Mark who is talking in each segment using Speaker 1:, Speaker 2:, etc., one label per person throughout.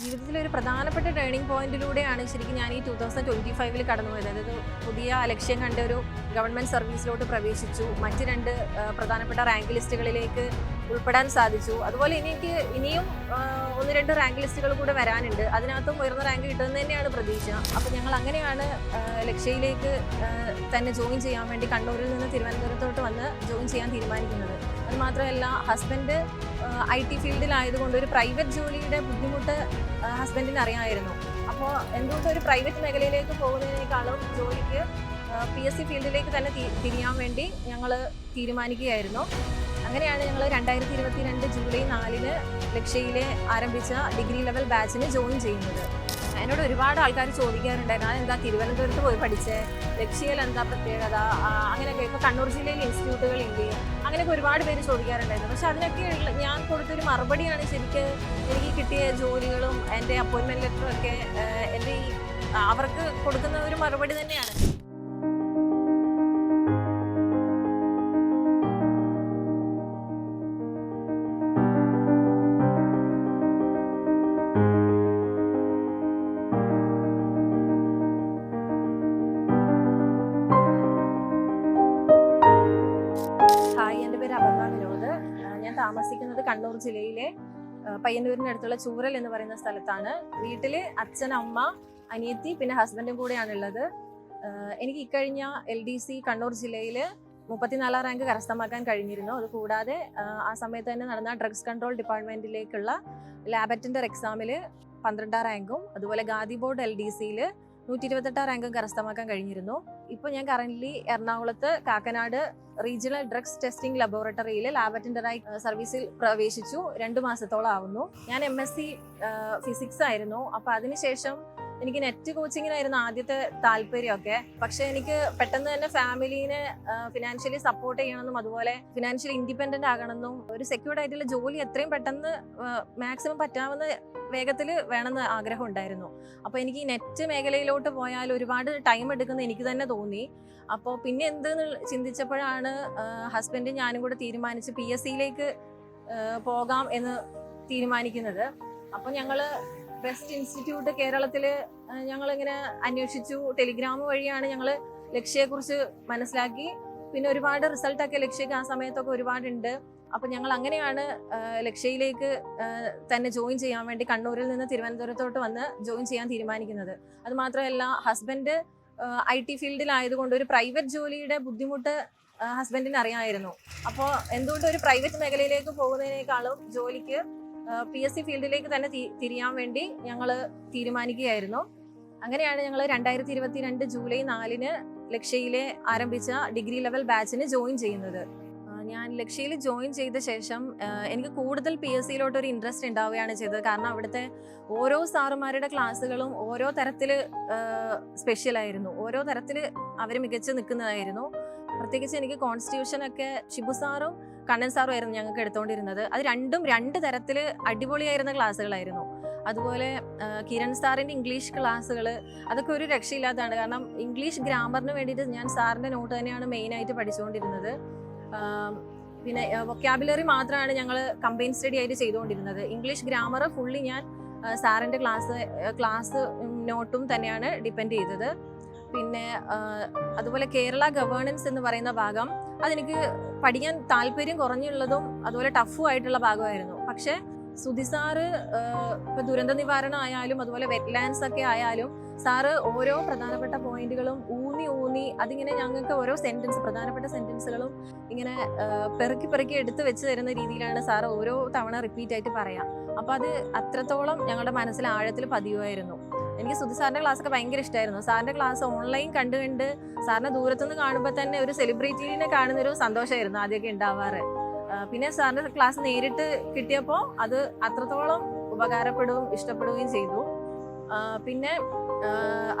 Speaker 1: ജീവിതത്തിൽ ഒരു പ്രധാനപ്പെട്ട ടേണിംഗ് പോയിന്റിലൂടെയാണ് ശരിക്കും ഞാൻ ഈ ടൂ തൗസൻഡ് ട്വന്റി ഫൈവിൽ കടന്നു പോയത് അതായത് പുതിയ ലക്ഷ്യം കണ്ട ഒരു ഗവൺമെന്റ് സർവീസിലോട്ട് പ്രവേശിച്ചു. മറ്റ് രണ്ട് പ്രധാനപ്പെട്ട റാങ്ക് ലിസ്റ്റുകളിലേക്ക് ഉൾപ്പെടാൻ സാധിച്ചു. അതുപോലെ എനിക്ക് ഇനിയും ഒന്ന് രണ്ട് റാങ്ക് ലിസ്റ്റുകൾ കൂടെ വരാനുണ്ട്. അതിനകത്തും ഉയർന്ന റാങ്ക് കിട്ടുന്നത് തന്നെയാണ് പ്രതീക്ഷ. അപ്പോൾ ഞങ്ങൾ അങ്ങനെയാണ് ലക്ഷ്യയിലേക്ക് തന്നെ ജോയിൻ ചെയ്യാൻ വേണ്ടി കണ്ണൂരിൽ നിന്ന് തിരുവനന്തപുരത്തോട്ട് വന്ന് ജോയിൻ ചെയ്യാൻ തീരുമാനിക്കുന്നത്. അതുമാത്രമല്ല ഹസ്ബൻഡ് ഐ ടി ഫീൽഡിലായതുകൊണ്ട് ഒരു പ്രൈവറ്റ് ജോലിയുടെ ബുദ്ധിമുട്ട് ഹസ്ബൻഡിന് അറിയാമായിരുന്നു. അപ്പോൾ എന്തുകൊണ്ട് ഒരു പ്രൈവറ്റ് മേഖലയിലേക്ക് പോകുന്നതിനേക്കാളും ജോലിക്ക് പി എസ് സി ഫീൽഡിലേക്ക് തന്നെ തിരിയാൻ വേണ്ടി ഞങ്ങൾ തീരുമാനിക്കുകയായിരുന്നു. അങ്ങനെയാണ് ഞങ്ങൾ രണ്ടായിരത്തി ഇരുപത്തി രണ്ട് ജൂലൈ നാലിന് ലക്ഷ്യയിലെ ആരംഭിച്ച ഡിഗ്രി ലെവൽ ബാച്ചിന് ജോയിൻ ചെയ്യുന്നത്. എന്നോട് ഒരുപാട് ആൾക്കാർ ചോദിക്കാറുണ്ടായിരുന്നു ഞാൻ എന്താ തിരുവനന്തപുരത്ത് പോയി പഠിച്ചേ? ലക്ഷ്യയിൽ എന്താ പ്രത്യേകത? അങ്ങനെയൊക്കെ. ഇപ്പോൾ കണ്ണൂർ ജില്ലയിൽ ഇൻസ്റ്റിറ്റ്യൂട്ടുകൾ ഇല്ലേ? അങ്ങനെയൊക്കെ ഒരുപാട് പേര് ചോദിക്കാറുണ്ടായിരുന്നു. പക്ഷെ അതിനൊക്കെ ഞാൻ കൊടുത്തൊരു മറുപടിയാണ് ശരിക്കും എനിക്ക് കിട്ടിയ ജോലികളും എന്റെ അപ്പോയിൻമെന്റ് ലെറ്ററും ഒക്കെ എന്റെ ഈ അവർക്ക് കൊടുക്കുന്ന ഒരു മറുപടി തന്നെയാണ്. എന്റെ വിനോദ്. ഞാൻ താമസിക്കുന്നത് കണ്ണൂർ ജില്ലയിലെ പയ്യന്നൂരിനടുത്തുള്ള ചൂരൽ എന്ന് പറയുന്ന സ്ഥലത്താണ്. വീട്ടിൽ അച്ഛൻ അമ്മ അനിയത്തി പിന്നെ ഹസ്ബൻഡും കൂടെയാണ് ഉള്ളത്. എനിക്ക് ഇക്കഴിഞ്ഞ എൽ ഡി സി കണ്ണൂർ ജില്ലയിൽ മുപ്പത്തിനാലാം റാങ്ക് കരസ്ഥമാക്കാൻ കഴിഞ്ഞിരുന്നു. അതുകൂടാതെ ആ, സമയത്ത് തന്നെ നടന്ന ഡ്രഗ്സ് കൺട്രോൾ ഡിപ്പാർട്ട്മെന്റിലേക്കുള്ള ലാബ് എക്സാമിൽ പന്ത്രണ്ടാം റാങ്കും അതുപോലെ ഗാദി ബോർഡ് എൽ ഡി സിയിൽ നൂറ്റി ഇരുപത്തെട്ടാം റാങ്കും കരസ്ഥമാക്കാൻ കഴിഞ്ഞിരുന്നു. ഇപ്പോൾ ഞാൻ കറന്റ് എറണാകുളത്ത് കാക്കനാട് റീജിയണൽ ഡ്രഗ്സ് ടെസ്റ്റിംഗ് ലബോറട്ടറിയിൽ ലാബ് അറ്റൻഡറായി സർവീസിൽ പ്രവേശിച്ചു. രണ്ട് മാസത്തോളം ആവുന്നു ഞാൻ എം എസ് സി ഫിസിക്സ് ആയിരുന്നു. അപ്പോൾ അതിനുശേഷം എനിക്ക് നെറ്റ് കോച്ചിങ്ങിനായിരുന്നു ആദ്യത്തെ താല്പര്യമൊക്കെ. പക്ഷെ എനിക്ക് പെട്ടെന്ന് തന്നെ ഫാമിലീനെ ഫിനാൻഷ്യലി സപ്പോർട്ട് ചെയ്യണമെന്നും അതുപോലെ ഫിനാൻഷ്യലി ഇൻഡിപെൻഡന്റ് ആകണമെന്നും ഒരു സെക്യൂർഡ് ആയിട്ടുള്ള ജോലി എത്രയും പെട്ടെന്ന് മാക്സിമം പറ്റാവുന്ന വേഗത്തിൽ വേണമെന്ന് ആഗ്രഹം ഉണ്ടായിരുന്നു. അപ്പോൾ എനിക്ക് നെറ്റ് മേഖലയിലോട്ട് പോയാൽ ഒരുപാട് ടൈം എടുക്കുന്ന എനിക്ക് തന്നെ തോന്നി. അപ്പോൾ പിന്നെ എന്തെന്ന് ചിന്തിച്ചപ്പോഴാണ് ഹസ്ബൻഡും ഞാനും കൂടെ തീരുമാനിച്ച് പി എസ് സിയിലേക്ക് പോകാം എന്ന് തീരുമാനിക്കുന്നത്. അപ്പോൾ ഞങ്ങൾ ബെസ്റ്റ് ഇൻസ്റ്റിറ്റ്യൂട്ട് കേരളത്തിൽ ഞങ്ങളിങ്ങനെ അന്വേഷിച്ചു. ടെലിഗ്രാം വഴിയാണ് ഞങ്ങൾ ലക്ഷ്യയെക്കുറിച്ച് മനസ്സിലാക്കി. പിന്നെ ഒരുപാട് റിസൾട്ടൊക്കെ ലക്ഷ്യക്ക് ആ സമയത്തൊക്കെ ഒരുപാടുണ്ട്. അപ്പോൾ ഞങ്ങൾ അങ്ങനെയാണ് ലക്ഷ്യയിലേക്ക് തന്നെ ജോയിൻ ചെയ്യാൻ വേണ്ടി കണ്ണൂരിൽ നിന്ന് തിരുവനന്തപുരത്തോട്ട് വന്ന് ജോയിൻ ചെയ്യാൻ തീരുമാനിക്കുന്നത്. അത് മാത്രമല്ല ഹസ്ബൻഡ് ഐ ടി ഫീൽഡിലായതുകൊണ്ട് ഒരു പ്രൈവറ്റ് ജോലിയുടെ ബുദ്ധിമുട്ട് ഹസ്ബൻഡിന് അറിയാമായിരുന്നു അപ്പോൾ എന്തുകൊണ്ട് ഒരു പ്രൈവറ്റ് മേഖലയിലേക്ക് പോകുന്നതിനേക്കാളും ജോലിക്ക് പി എസ് സി ഫീൽഡിലേക്ക് തന്നെ തിരിയാൻ വേണ്ടി ഞങ്ങൾ തീരുമാനിക്കുകയായിരുന്നു. അങ്ങനെയാണ് ഞങ്ങൾ രണ്ടായിരത്തി ഇരുപത്തി രണ്ട് ജൂലൈ നാലിന് ലക്ഷ്യയിലെ ആരംഭിച്ച ഡിഗ്രി ലെവൽ ബാച്ചിന് ജോയിൻ ചെയ്യുന്നത്. ഞാൻ ലക്ഷ്യയിൽ ജോയിൻ ചെയ്ത ശേഷം എനിക്ക് കൂടുതൽ പി എസ് സിയിലോട്ട് ഒരു ഇൻട്രസ്റ്റ് ഉണ്ടാവുകയാണ് ചെയ്തത്. കാരണം അവിടുത്തെ ഓരോ സാറുമാരുടെ ക്ലാസ്സുകളും ഓരോ തരത്തിൽ സ്പെഷ്യലായിരുന്നു ഓരോ തരത്തിൽ അവർ മികച്ച് നിൽക്കുന്നതായിരുന്നു. പ്രത്യേകിച്ച് എനിക്ക് കോൺസ്റ്റിറ്റ്യൂഷൻ ഒക്കെ ഷിബു സാറും കണ്ണൻ സാറും ആയിരുന്നു ഞങ്ങൾക്ക് എടുത്തുകൊണ്ടിരുന്നത് അത് രണ്ടും രണ്ട് തരത്തിൽ അടിപൊളിയായിരുന്ന ക്ലാസ്സുകളായിരുന്നു. അതുപോലെ കിരൺ സാറിന്റെ ഇംഗ്ലീഷ് ക്ലാസ്സുകൾ അതൊക്കെ ഒരു രക്ഷയില്ലാത്തതാണ്. കാരണം ഇംഗ്ലീഷ് ഗ്രാമറിന് വേണ്ടിയിട്ട് ഞാൻ സാറിന്റെ നോട്ട് തന്നെയാണ് മെയിനായിട്ട് പഠിച്ചുകൊണ്ടിരുന്നത്. പിന്നെ വൊക്കാബുലറി മാത്രമാണ് ഞങ്ങൾ കമ്പൈൻ സ്റ്റഡി ആയിട്ട് ചെയ്തുകൊണ്ടിരുന്നത്. ഇംഗ്ലീഷ് ഗ്രാമർ ഫുള്ളി ഞാൻ സാറിന്റെ ക്ലാസ് ക്ലാസ് നോട്ടും തന്നെയാണ് ഡിപ്പെൻഡ് ചെയ്തത്. പിന്നെ അതുപോലെ കേരള ഗവേണൻസ് എന്ന് പറയുന്ന ഭാഗം അതെനിക്ക് പഠിക്കാൻ താല്പര്യം കുറഞ്ഞുള്ളതും അതുപോലെ ടഫും ആയിട്ടുള്ള ഭാഗമായിരുന്നു. പക്ഷേ സുധി സാറ് ഇപ്പൊ ദുരന്ത നിവാരണം ആയാലും അതുപോലെ വെറ്റ്ലാൻഡ്സ് ഒക്കെ ആയാലും സാറ് ഓരോ പ്രധാനപ്പെട്ട പോയിന്റുകളും ഊന്നി ഊന്നി അതിങ്ങനെ ഞങ്ങൾക്ക് ഓരോ സെന്റൻസ് പ്രധാനപ്പെട്ട സെന്റൻസുകളും ഇങ്ങനെ പെറുക്കി പെറുക്കി എടുത്ത് വെച്ച് തരുന്ന രീതിയിലാണ് സാറ് ഓരോ തവണ റിപ്പീറ്റ് ആയിട്ട് പറയാം. അപ്പൊ അത് അത്രത്തോളം ഞങ്ങളുടെ മനസ്സിൽ ആഴത്തിൽ പതിയുമായിരുന്നു. എനിക്ക് സുധി സാറിന്റെ ക്ലാസ് ഒക്കെ ഭയങ്കര ഇഷ്ടമായിരുന്നു സാറിന്റെ ക്ലാസ് ഓൺലൈൻ കണ്ട് കണ്ട് സാറിനെ ദൂരത്തുനിന്ന് കാണുമ്പോൾ തന്നെ ഒരു സെലിബ്രിറ്റീനെ കാണുന്നൊരു സന്തോഷമായിരുന്നു ആദ്യമൊക്കെ ഉണ്ടാവാറ്. പിന്നെ സാറിന്റെ ക്ലാസ് നേരിട്ട് കിട്ടിയപ്പോൾ അത് അത്രത്തോളം ഉപകാരപ്പെടുകയും ഇഷ്ടപ്പെടുകയും ചെയ്തു. പിന്നെ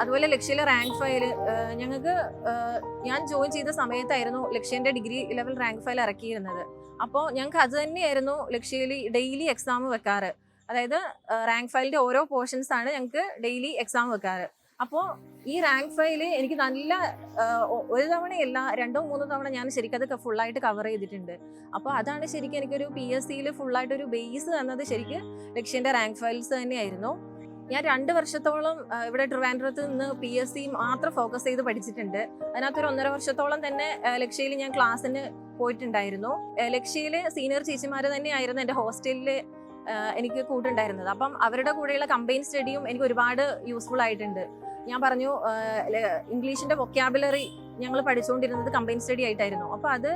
Speaker 1: അതുപോലെ ലക്ഷ്യയിലെ റാങ്ക് ഫയൽ ഞങ്ങൾക്ക് ഞാൻ ജോയിൻ ചെയ്ത സമയത്തായിരുന്നു ലക്ഷ്യന്റെ ഡിഗ്രി ലെവൽ റാങ്ക് ഫയൽ ഇറക്കിയിരുന്നത്. അപ്പോൾ ഞങ്ങൾക്ക് അത് തന്നെയായിരുന്നു ലക്ഷ്യയിൽ ഡെയിലി എക്സാം വെക്കാറ്. അതായത് റാങ്ക് ഫയലിന്റെ ഓരോ പോർഷൻസ് ആണ് ഞങ്ങൾക്ക് ഡെയിലി എക്സാം വെക്കാറ്. അപ്പോൾ ഈ റാങ്ക് ഫയൽ എനിക്ക് നല്ല ഒരു തവണയല്ല രണ്ടോ മൂന്നോ തവണ ഞാൻ ശരിക്കും അത് ഫുള്ളായിട്ട് കവർ ചെയ്തിട്ടുണ്ട്. അപ്പോൾ അതാണ് ശരിക്കും എനിക്കൊരു പി എസ് സിയിൽ ഫുള്ളായിട്ടൊരു ബേസ് തന്നത് ശരിക്കും ലക്ഷ്യന്റെ റാങ്ക് ഫയൽസ് തന്നെയായിരുന്നു. ഞാൻ രണ്ട് വർഷത്തോളം ഇവിടെ ട്രിവാൻഡ്രത്ത് നിന്ന് പി എസ് സി മാത്രം ഫോക്കസ് ചെയ്ത് പഠിച്ചിട്ടുണ്ട്. അതിനകത്തൊരു ഒന്നര വർഷത്തോളം തന്നെ ലക്ഷ്യയിൽ ഞാൻ ക്ലാസ്സിന് പോയിട്ടുണ്ടായിരുന്നു. ലക്ഷ്യയിൽ സീനിയർ ചേച്ചിമാർ തന്നെയായിരുന്നു എന്റെ ഹോസ്റ്റലിൽ എനിക്ക് കൂട്ടുണ്ടായിരുന്നത്. അപ്പം അവരുടെ കൂടെയുള്ള കമ്പൈൻ സ്റ്റഡിയും എനിക്ക് ഒരുപാട് യൂസ്ഫുൾ ആയിട്ടുണ്ട്. ഞാൻ പറഞ്ഞു ഇംഗ്ലീഷിന്റെ വൊക്കാബുലറി ഞങ്ങൾ പഠിച്ചുകൊണ്ടിരുന്നത് കമ്പൈൻ സ്റ്റഡി ആയിട്ടായിരുന്നു. അപ്പോൾ അത്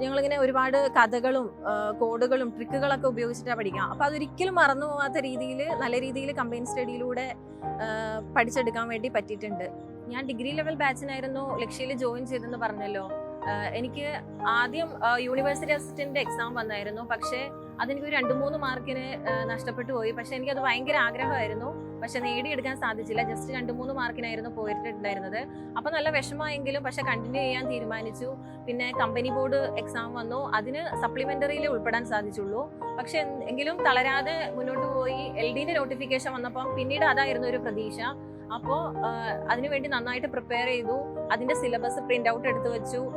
Speaker 1: ഞങ്ങളിങ്ങനെ ഒരുപാട് കഥകളും കോഡുകളും ട്രിക്കുകളൊക്കെ ഉപയോഗിച്ചിട്ടാണ് പഠിക്കാം. അപ്പോൾ അതൊരിക്കലും മറന്നു പോകാത്ത രീതിയിൽ നല്ല രീതിയിൽ കമ്പൈൻ സ്റ്റഡിയിലൂടെ പഠിച്ചെടുക്കാൻ വേണ്ടി പറ്റിയിട്ടുണ്ട്. ഞാൻ ഡിഗ്രി ലെവൽ ബാച്ചിനായിരുന്നു ലക്ഷ്യയിൽ ജോയിൻ ചെയ്തെന്ന് പറഞ്ഞല്ലോ. എനിക്ക് ആദ്യം യൂണിവേഴ്സിറ്റി അസിസ്റ്റന്റ് എക്സാം വന്നായിരുന്നു. പക്ഷേ അതെനിക്ക് ഒരു രണ്ട് മൂന്ന് മാർക്കിന് നഷ്ടപ്പെട്ടു പോയി. പക്ഷെ എനിക്കത് ഭയങ്കര ആഗ്രഹമായിരുന്നു. പക്ഷെ നേടിയെടുക്കാൻ സാധിച്ചില്ല. ജസ്റ്റ് രണ്ട് മൂന്ന് മാർക്കിനായിരുന്നു പോയിട്ടുണ്ടായിരുന്നത്. അപ്പൊ നല്ല വിഷമമായെങ്കിലും പക്ഷെ കണ്ടിന്യൂ ചെയ്യാൻ തീരുമാനിച്ചു. പിന്നെ കമ്പനി ബോർഡ് എക്സാം വന്നു. അതിന് സപ്ലിമെന്ററിയിൽ ഉൾപ്പെടാൻ സാധിച്ചുള്ളൂ. പക്ഷെ എങ്കിലും തളരാതെ മുന്നോട്ട് പോയി. എൽ ഡിന്റെ നോട്ടിഫിക്കേഷൻ വന്നപ്പം പിന്നീട് അതായിരുന്നു ഒരു പ്രതീക്ഷ. അപ്പോൾ അതിനുവേണ്ടി നന്നായിട്ട് പ്രിപ്പയർ ചെയ്തു. അതിന്റെ സിലബസ് പ്രിന്റ് ഔട്ട് എടുത്തു വെച്ചു.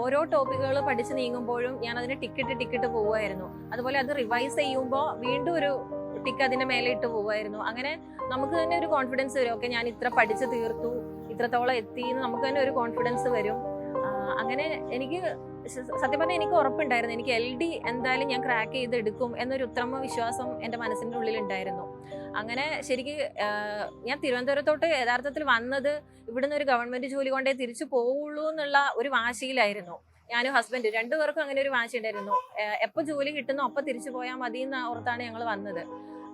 Speaker 1: ഓരോ ടോപ്പിക്കുകൾ പഠിച്ച് നീങ്ങുമ്പോഴും ഞാൻ അതിന് ടിക്കറ്റ് ടിക്കറ്റ് പോവുമായിരുന്നു. അതുപോലെ അത് റിവൈസ് ചെയ്യുമ്പോൾ വീണ്ടും ഒരു ടിക്ക് അതിന്റെ മേലെ ഇട്ട് പോവുമായിരുന്നു. അങ്ങനെ നമുക്ക് തന്നെ ഒരു കോൺഫിഡൻസ് വരും. ഓക്കെ ഞാൻ ഇത്ര പഠിച്ച് തീർത്തു ഇത്രത്തോളം എത്തി എന്ന് നമുക്ക് തന്നെ ഒരു കോൺഫിഡൻസ് വരും. അങ്ങനെ എനിക്ക് സത്യം പറഞ്ഞാൽ എനിക്ക് ഉറപ്പുണ്ടായിരുന്നു. എനിക്ക് എൽ ഡി എന്തായാലും ഞാൻ ക്രാക്ക് ചെയ്ത് എടുക്കും എന്നൊരു ഉത്തമ വിശ്വാസം എന്റെ മനസ്സിന്റെ ഉള്ളിൽ ഉണ്ടായിരുന്നു അങ്ങനെ ശരിക്ക് ഞാൻ തിരുവനന്തപുരത്തോട്ട് യഥാർത്ഥത്തിൽ വന്നത് ഇവിടുന്ന് ഒരു ഗവൺമെന്റ് ജോലി കൊണ്ടേ തിരിച്ചു പോവുള്ളൂ എന്നുള്ള ഒരു വാശിയിലായിരുന്നു. ഞാനും ഹസ്ബൻഡ് രണ്ടുപേർക്കും അങ്ങനെ ഒരു വാശി ഉണ്ടായിരുന്നു. എപ്പോൾ ജോലി കിട്ടുന്നു അപ്പം തിരിച്ചു പോയാൽ മതി എന്ന് ഓർത്താണ് ഞങ്ങൾ വന്നത്.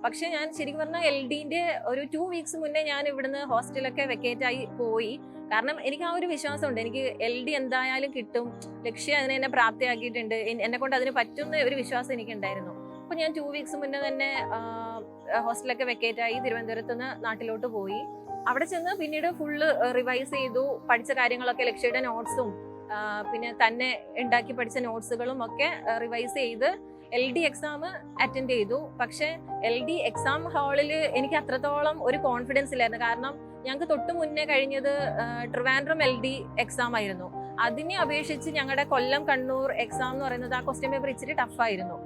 Speaker 1: പക്ഷെ ഞാൻ ശരിക്കും പറഞ്ഞാൽ എൽ ഡിന്റെ ഒരു ടു വീക്സ് മുന്നേ ഞാൻ ഇവിടുന്ന് ഹോസ്റ്റലൊക്കെ വെക്കേറ്റ് ആയി പോയി. കാരണം എനിക്ക് ആ ഒരു വിശ്വാസമുണ്ട്. എനിക്ക് എൽ ഡി എന്തായാലും കിട്ടും. ലക്ഷ്യം അതിനെ എന്നെ പ്രാപ്തിയാക്കിയിട്ടുണ്ട്. എന്നെ കൊണ്ട് അതിന് പറ്റുന്ന ഒരു വിശ്വാസം എനിക്കുണ്ടായിരുന്നു. അപ്പൊ ഞാൻ ടു വീക്സ് മുന്നേ തന്നെ ഹോസ്റ്റലൊക്കെ വെക്കേറ്റ് ആയി തിരുവനന്തപുരത്ത് നിന്ന് നാട്ടിലോട്ട് പോയി. അവിടെ ചെന്ന് പിന്നീട് ഫുള്ള് റിവൈസ് ചെയ്തു പഠിച്ച കാര്യങ്ങളൊക്കെ ലക്ഷ്യയുടെ നോട്ട്സും പിന്നെ തന്നെ ഉണ്ടാക്കി പഠിച്ച നോട്ട്സുകളും ഒക്കെ റിവൈസ് ചെയ്ത് എൽ ഡി എക്സാം അറ്റൻഡ് ചെയ്തു. പക്ഷെ എൽ ഡി എക്സാം ഹാളിൽ എനിക്ക് അത്രത്തോളം ഒരു കോൺഫിഡൻസ് ഇല്ലായിരുന്നു. കാരണം ഞങ്ങൾക്ക് തൊട്ട് മുന്നേ കഴിഞ്ഞത് ട്രിവാൻഡ്രം എൽ ഡി എക്സാം ആയിരുന്നു. അതിനെ അപേക്ഷിച്ച് ഞങ്ങളുടെ കൊല്ലം കണ്ണൂർ എക്സാം എന്ന് പറയുന്നത് ആ ക്വസ്റ്റ്യൻ പേപ്പർ ഇച്ചിരി ടഫായിരുന്നു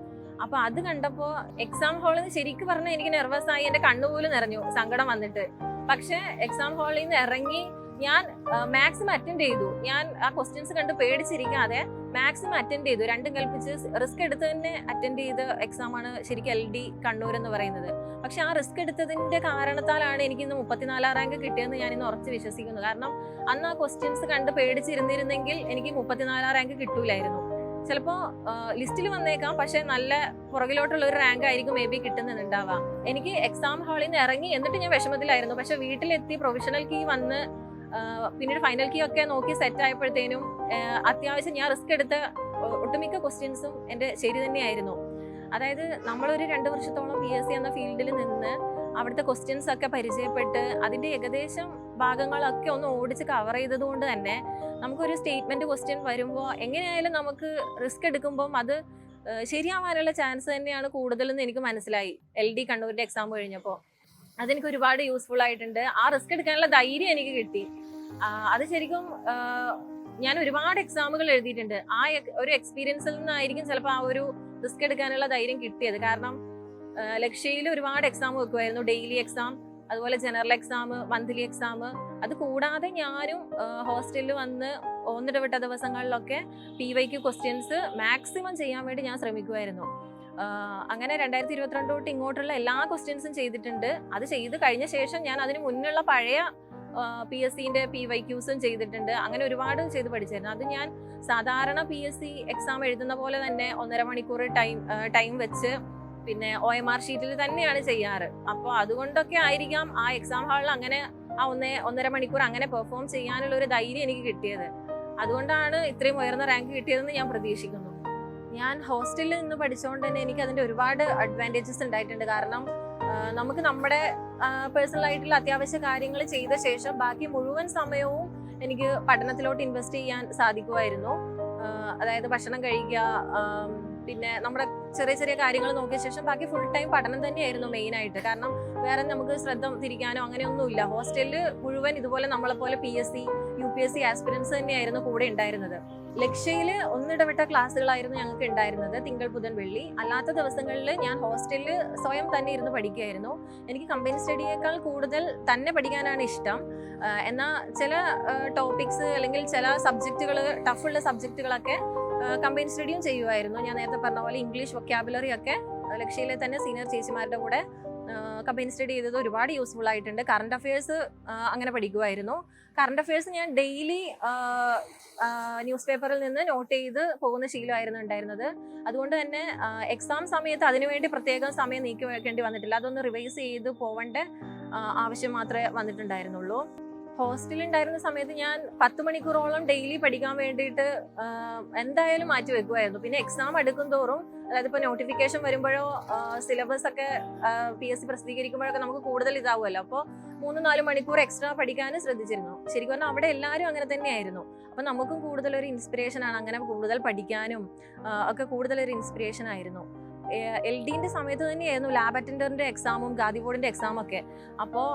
Speaker 1: അപ്പൊ അത് കണ്ടപ്പോ എക്സാം ഹാളിൽ നിന്ന് ശരിക്കും പറഞ്ഞാൽ എനിക്ക് നെർവസ് ആയി. എന്റെ കണ്ണുപോലും നിറഞ്ഞു. സങ്കടം വന്നിട്ട്. പക്ഷെ എക്സാം ഹാളിൽ നിന്ന് ഇറങ്ങി ഞാൻ മാക്സിമം അറ്റൻഡ് ചെയ്തു. ഞാൻ ആ ക്വസ്റ്റ്യൻസ് കണ്ട് പേടിച്ചിരിക്കാതെ മാക്സിമം അറ്റൻഡ് ചെയ്തു. രണ്ടും കൽപ്പിച്ച് റിസ്ക് എടുത്ത് തന്നെ അറ്റൻഡ് ചെയ്ത എക്സാമാണ് ശരിക്കും എൽ ഡി കണ്ണൂർ എന്ന് പറയുന്നത്. പക്ഷെ ആ റിസ്ക് എടുത്തതിന്റെ കാരണത്താലാണ് എനിക്ക് ഇന്ന് മുപ്പത്തിനാലാം റാങ്ക് കിട്ടിയെന്ന് ഞാൻ ഇന്ന് ഉറച്ച് വിശ്വസിക്കുന്നു. കാരണം അന്ന് ആ ക്വസ്റ്റ്യൻസ് കണ്ട് പേടിച്ചിരുന്നിരുന്നെങ്കിൽ എനിക്ക് മുപ്പത്തിനാലാം റാങ്ക് കിട്ടൂലായിരുന്നു. ചിലപ്പോ ലിസ്റ്റിൽ വന്നേക്കാം പക്ഷെ നല്ല പുറകിലോട്ടുള്ള ഒരു റാങ്ക് ആയിരിക്കും മേ ബി കിട്ടുന്നുണ്ടാവാം എനിക്ക് എക്സാം ഹാളിൽ നിന്ന് ഇറങ്ങി എന്നിട്ട് ഞാൻ വിഷമത്തിലായിരുന്നു. പക്ഷെ വീട്ടിലെത്തി പ്രൊഫഷണൽ കീ വന്ന് പിന്നീട് ഫൈനൽ കീ ഒക്കെ നോക്കി സെറ്റ് ആയപ്പോഴത്തേനും അത്യാവശ്യം ഞാൻ റിസ്ക് എടുത്ത ഒട്ടുമിക്ക ക്വസ്റ്റ്യൻസും എന്റെ ശരി തന്നെയായിരുന്നു. അതായത് നമ്മളൊരു രണ്ട് വർഷത്തോളം പി എസ് സി എന്ന ഫീൽഡിൽ നിന്ന് അവിടുത്തെ ക്വസ്റ്റ്യൻസ് ഒക്കെ പരിചയപ്പെട്ട് അതിന്റെ ഏകദേശം ഭാഗങ്ങളൊക്കെ ഒന്ന് ഓടിച്ച് കവർ ചെയ്തതുകൊണ്ട് തന്നെ നമുക്കൊരു സ്റ്റേറ്റ്മെന്റ് ക്വസ്റ്റ്യൻ വരുമ്പോൾ എങ്ങനെയായാലും നമുക്ക് റിസ്ക് എടുക്കുമ്പം അത് ശരിയാവാനുള്ള ചാൻസ് തന്നെയാണ് കൂടുതലെന്ന് എനിക്ക് മനസ്സിലായി എൽ ഡി കണ്ണൂരിന്റെ എക്സാം കഴിഞ്ഞപ്പോൾ അതെനിക്ക് ഒരുപാട് യൂസ്ഫുൾ ആയിട്ടുണ്ട്. ആ റിസ്ക് എടുക്കാനുള്ള ധൈര്യം എനിക്ക് കിട്ടി. അത് ശരിക്കും ഞാൻ ഒരുപാട് എക്സാമുകൾ എഴുതിയിട്ടുണ്ട്. ആ ഒരു എക്സ്പീരിയൻസിൽ നിന്നായിരിക്കും ചിലപ്പോൾ ആ ഒരു റിസ്ക് എടുക്കാനുള്ള ധൈര്യം കിട്ടിയത്. കാരണം ലക്ഷ്യയിൽ ഒരുപാട് എക്സാം വെക്കുമായിരുന്നു. ഡെയിലി എക്സാം അതുപോലെ ജനറൽ എക്സാം മന്ത്ലി എക്സാം അത് കൂടാതെ ഞാനും ഹോസ്റ്റലിൽ വന്ന് ഒന്നിടവിട്ട ദിവസങ്ങളിലൊക്കെ പി വൈക്ക് ക്വസ്റ്റ്യൻസ് മാക്സിമം ചെയ്യാൻ വേണ്ടി ഞാൻ ശ്രമിക്കുമായിരുന്നു. അങ്ങനെ രണ്ടായിരത്തി ഇരുപത്തിരണ്ട് തൊട്ട് ഇങ്ങോട്ടുള്ള എല്ലാ ക്വസ്റ്റ്യൻസും ചെയ്തിട്ടുണ്ട്. അത് ചെയ്ത് കഴിഞ്ഞ ശേഷം ഞാൻ അതിന് മുന്നുള്ള പഴയ പി എസ് സിന്റെ പി വൈ ക്യൂസും ചെയ്തിട്ടുണ്ട്. അങ്ങനെ ഒരുപാട് ചെയ്ത് പഠിച്ചായിരുന്നു. അത് ഞാൻ സാധാരണ പി എസ് സി എക്സാം എഴുതുന്ന പോലെ തന്നെ ഒന്നര മണിക്കൂർ ടൈം ടൈം വെച്ച് പിന്നെ ഒ എം ആർ ഷീറ്റിൽ തന്നെയാണ് ചെയ്യാറ്. അപ്പോൾ അതുകൊണ്ടൊക്കെ ആയിരിക്കാം ആ എക്സാം ഹാളിൽ അങ്ങനെ ആ ഒന്നേ ഒന്നര മണിക്കൂർ അങ്ങനെ പെർഫോം ചെയ്യാനുള്ള ഒരു ധൈര്യം എനിക്ക് കിട്ടിയത്. അതുകൊണ്ടാണ് ഇത്രയും ഉയർന്ന റാങ്ക് കിട്ടിയതെന്ന് ഞാൻ പ്രതീക്ഷിക്കുന്നു. ഞാൻ ഹോസ്റ്റലിൽ നിന്ന് പഠിച്ചുകൊണ്ട് തന്നെ എനിക്ക് അതിന്റെ ഒരുപാട് അഡ്വാന്റേജസ് ഉണ്ടായിട്ടുണ്ട്. കാരണം നമുക്ക് നമ്മുടെ പേഴ്സണൽ ആയിട്ടുള്ള അത്യാവശ്യ കാര്യങ്ങൾ ചെയ്ത ശേഷം ബാക്കി മുഴുവൻ സമയവും എനിക്ക് പഠനത്തിലോട്ട് ഇൻവെസ്റ്റ് ചെയ്യാൻ സാധിക്കുമായിരുന്നു. അതായത് ഭക്ഷണം കഴിക്കുക പിന്നെ നമ്മുടെ ചെറിയ ചെറിയ കാര്യങ്ങൾ നോക്കിയ ശേഷം ബാക്കി ഫുൾ ടൈം പഠനം തന്നെയായിരുന്നു മെയിൻ ആയിട്ട്. കാരണം വേറെ നമുക്ക് ശ്രദ്ധ തിരിക്കാനോ അങ്ങനെയൊന്നുമില്ല. ഹോസ്റ്റലിൽ മുഴുവൻ ഇതുപോലെ നമ്മളെ പോലെ P S C U P S C aspirants തന്നെയായിരുന്നു കൂടെ ഉണ്ടായിരുന്നത്. ലക്ഷ്യയിൽ ഒന്നിടവിട്ട ക്ലാസ്സുകളായിരുന്നു ഞങ്ങൾക്ക് ഉണ്ടായിരുന്നത് തിങ്കൾ ബുധൻ വെള്ളി. അല്ലാത്ത ദിവസങ്ങളിൽ ഞാൻ ഹോസ്റ്റലിൽ സ്വയം തന്നെ ഇരുന്ന് പഠിക്കുകയായിരുന്നു. എനിക്ക് കമ്പനി സ്റ്റഡിയേക്കാൾ കൂടുതൽ തന്നെ പഠിക്കാനാണ് ഇഷ്ടം. എന്നാൽ ചില ടോപ്പിക്സ് അല്ലെങ്കിൽ ചില സബ്ജക്റ്റുകൾ ടഫുള്ള സബ്ജക്റ്റുകളൊക്കെ കമ്പൈൻ സ്റ്റഡിയും ചെയ്യുമായിരുന്നു ഞാൻ നേരത്തെ പറഞ്ഞ പോലെ ഇംഗ്ലീഷ് വൊക്കാബുലറി ഒക്കെ ലക്ഷ്യയിലെ തന്നെ സീനിയർ ചേച്ചിമാരുടെ കൂടെ കമ്പൈൻ സ്റ്റഡി ചെയ്തത് ഒരുപാട് യൂസ്ഫുൾ ആയിട്ടുണ്ട്. കറണ്ട് അഫയേഴ്സ് അങ്ങനെ പഠിക്കുമായിരുന്നു കറണ്ട് അഫയേഴ്സ് ഞാൻ ഡെയിലി ന്യൂസ് പേപ്പറിൽ നിന്ന് നോട്ട് ചെയ്ത് പോകുന്ന ശീലമായിരുന്നു ഉണ്ടായിരുന്നത്. അതുകൊണ്ട് തന്നെ എക്സാം സമയത്ത് അതിനുവേണ്ടി പ്രത്യേകം സമയം നീക്കി വെക്കേണ്ടി വന്നിട്ടില്ല. അതൊന്ന് റിവൈസ് ചെയ്ത് പോവേണ്ട ആവശ്യം മാത്രമേ വന്നിട്ടുണ്ടായിരുന്നുള്ളൂ. ഹോസ്റ്റലിൽ ഉണ്ടായിരുന്ന സമയത്ത് ഞാൻ പത്ത് മണിക്കൂറോളം ഡെയിലി പഠിക്കാൻ വേണ്ടിയിട്ട് എന്തായാലും മാറ്റി വെക്കുമായിരുന്നു. പിന്നെ എക്സാം എടുക്കും തോറും അതായത് ഇപ്പോൾ നോട്ടിഫിക്കേഷൻ വരുമ്പോഴോ സിലബസ് ഒക്കെ പി എസ് സി പ്രസിദ്ധീകരിക്കുമ്പോഴൊക്കെ നമുക്ക് കൂടുതൽ ഇതാവുമല്ലോ. അപ്പോൾ മൂന്ന് നാല് മണിക്കൂർ എക്സ്ട്രാ പഠിക്കാനും ശ്രദ്ധിച്ചിരുന്നു. ശരിക്കും പറഞ്ഞാൽ അവിടെ എല്ലാവരും അങ്ങനെ തന്നെയായിരുന്നു. അപ്പം നമുക്കും കൂടുതലൊരു ഇൻസ്പിറേഷൻ ആണ് അങ്ങനെ കൂടുതൽ പഠിക്കാനും ഒക്കെ കൂടുതലൊരു ഇൻസ്പിറേഷൻ ആയിരുന്നു. എൽ ഡിന്റെ സമയത്ത് തന്നെയായിരുന്നു ലാബ് അറ്റൻഡറിന്റെ എക്സാമും ഗാദി ബോർഡിന്റെ എക്സാം ഒക്കെ. അപ്പോൾ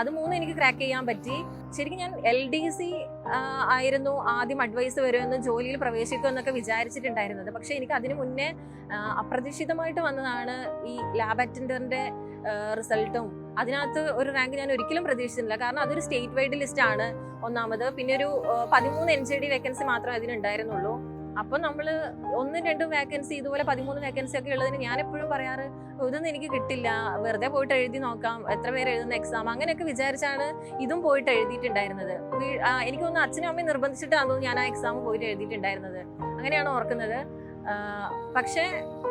Speaker 1: അത് മൂന്നും എനിക്ക് ക്രാക്ക് ചെയ്യാൻ പറ്റി. ശരിക്കും ഞാൻ എൽ ഡി സി ആയിരുന്നു ആദ്യം അഡ്വൈസ് വരുമെന്ന് ജോലിയിൽ പ്രവേശിക്കുമെന്നൊക്കെ വിചാരിച്ചിട്ടുണ്ടായിരുന്നത്. പക്ഷെ എനിക്ക് അതിനു മുന്നേ അപ്രതീക്ഷിതമായിട്ട് വന്നതാണ് ഈ ലാബ് അറ്റൻഡറിന്റെ റിസൾട്ടും അതിനകത്ത് ഒരു റാങ്ക് ഞാൻ ഒരിക്കലും പ്രതീക്ഷിച്ചിട്ടില്ല. കാരണം അതൊരു സ്റ്റേറ്റ് വൈഡ് ലിസ്റ്റ് ആണ്. ഒന്നാമത് പിന്നെ ഒരു പതിമൂന്ന് എൻ ജെ ഡി വേക്കൻസി മാത്രമേ അതിനുണ്ടായിരുന്നുള്ളൂ. അപ്പൊ നമ്മൾ ഒന്നും രണ്ടും വേക്കൻസി ഇതുപോലെ പതിമൂന്ന് വേക്കൻസി ഒക്കെ ഉള്ളതിന് ഞാൻ എപ്പോഴും പറയാറ് "ഓ, ഇതൊന്നും എനിക്ക് കിട്ടില്ല. വെറുതെ പോയിട്ട് എഴുതി നോക്കാം. എത്ര പേര് എഴുതുന്ന എക്സാം അങ്ങനെയൊക്കെ വിചാരിച്ചാണ് ഇതും പോയിട്ട് എഴുതിയിട്ടുണ്ടായിരുന്നത്. എനിക്കൊന്ന് അച്ഛനും അമ്മയും നിർബന്ധിച്ചിട്ടാണ് ഞാൻ ആ എക്സാം പോയിട്ട് എഴുതിയിട്ടുണ്ടായിരുന്നത്. അങ്ങനെയാണ് ഓർക്കുന്നത്. പക്ഷേ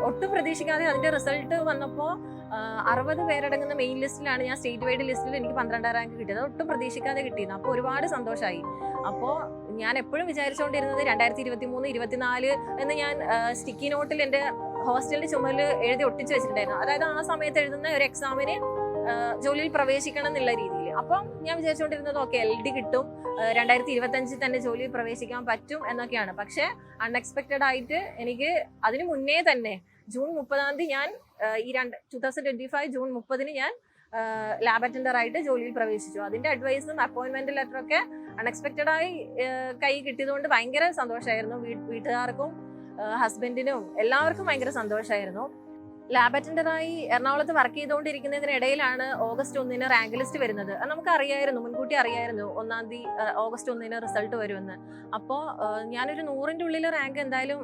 Speaker 1: ഒട്ടും പ്രതീക്ഷിക്കാതെ അതിന്റെ റിസൾട്ട് വന്നപ്പോൾ അറുപത് പേരടങ്ങുന്ന മെയിൻ ലിസ്റ്റിലാണ് ഞാൻ സ്റ്റേറ്റ് വൈഡ് ലിസ്റ്റിൽ എനിക്ക് പന്ത്രണ്ടാം റാങ്ക് കിട്ടിയത്. ഒട്ടും പ്രതീക്ഷിക്കാതെ കിട്ടിയിരുന്നു. അപ്പോൾ ഒരുപാട് സന്തോഷമായി അപ്പോൾ ഞാൻ എപ്പോഴും വിചാരിച്ചുകൊണ്ടിരുന്നത് രണ്ടായിരത്തി ഇരുപത്തി മൂന്ന് ഇരുപത്തിനാല് എന്ന് ഞാൻ സ്റ്റിക്കി നോട്ടിൽ എന്റെ ഹോസ്റ്റലിന്റെ ചുമലിൽ എഴുതി ഒട്ടിച്ചു വെച്ചിട്ടുണ്ടായിരുന്നു. അതായത് ആ സമയത്ത് എഴുതുന്ന ഒരു എക്സാമിന് ജോലിയിൽ പ്രവേശിക്കണം എന്നുള്ള രീതിയിൽ. അപ്പം ഞാൻ വിചാരിച്ചുകൊണ്ടിരുന്നത് ഓക്കെ എൽ ഡി കിട്ടും. രണ്ടായിരത്തി ഇരുപത്തി അഞ്ചിൽ തന്നെ ജോലിയിൽ പ്രവേശിക്കാൻ പറ്റും എന്നൊക്കെയാണ്. പക്ഷേ അൺഎക്സ്പെക്റ്റഡ് ആയിട്ട് എനിക്ക് അതിനു മുന്നേ തന്നെ ജൂൺ മുപ്പതാം തീയതി ഞാൻ ഈ രണ്ട് two thousand twenty five June മുപ്പതിന് ഞാൻ ലാബ് അറ്റൻഡർ ആയിട്ട് ജോലിയിൽ പ്രവേശിച്ചു. അതിന്റെ അഡ്വൈസും അപ്പോയിന്റ്മെന്റ് ലെറ്ററൊക്കെ അൺഎക്സ്പെക്റ്റഡ് ആയി കൈ കിട്ടിയതുകൊണ്ട് ഭയങ്കര സന്തോഷമായിരുന്നു വീട്ടുകാർക്കും ഹസ്ബൻഡിനും എല്ലാവർക്കും ഭയങ്കര സന്തോഷമായിരുന്നു ലാബ് അറ്റൻഡറായി എറണാകുളത്ത് വർക്ക് ചെയ്തുകൊണ്ടിരിക്കുന്നതിനിടയിലാണ് ഓഗസ്റ്റ് ഒന്നിന് റാങ്ക് ലിസ്റ്റ് വരുന്നത്. അത് നമുക്ക് അറിയായിരുന്നു മുൻകൂട്ടി അറിയായിരുന്നു ഒന്നാം തീയതി ഓഗസ്റ്റ് ഒന്നിന് റിസൾട്ട് വരുമെന്ന്. അപ്പോൾ ഞാനൊരു നൂറിന്റെ ഉള്ളിൽ റാങ്ക് എന്തായാലും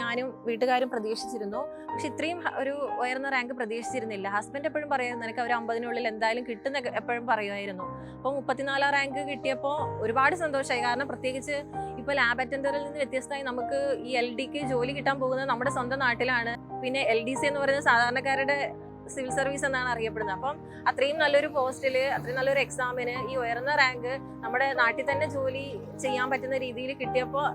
Speaker 1: ഞാനും വീട്ടുകാരും പ്രതീക്ഷിച്ചിരുന്നു. പക്ഷെ ഇത്രയും ഒരു ഉയർന്ന റാങ്ക് പ്രതീക്ഷിച്ചിരുന്നില്ല. ഹസ്ബൻഡ് എപ്പോഴും പറയുമായിരുന്നു നിനക്ക് ഒരു അമ്പതിനുള്ളിൽ എന്തായാലും കിട്ടുന്ന എപ്പോഴും പറയുമായിരുന്നു. അപ്പോൾ മുപ്പത്തിനാലാം റാങ്ക് കിട്ടിയപ്പോൾ ഒരുപാട് സന്തോഷമായി കാരണം പ്രത്യേകിച്ച് ഇപ്പോൾ ലാബ് അറ്റൻഡറിൽ നിന്ന് വ്യത്യസ്തമായി നമുക്ക് ഈ എൽ ഡിക്ക് ജോലി കിട്ടാൻ പോകുന്നത് നമ്മുടെ സ്വന്തം നാട്ടിലാണ്. പിന്നെ എൽ ഡി സി എന്ന് പറയുന്ന സാധാരണക്കാരുടെ സിവിൽ സർവീസ് എന്നാണ് അറിയപ്പെടുന്നത്. അപ്പം അത്രയും നല്ലൊരു പോസ്റ്റിൽ അത്രയും നല്ലൊരു എക്സാമിന് ഈ ഉയർന്ന റാങ്ക് നമ്മുടെ നാട്ടിൽ തന്നെ ജോലി ചെയ്യാൻ പറ്റുന്ന രീതിയിൽ കിട്ടിയപ്പോൾ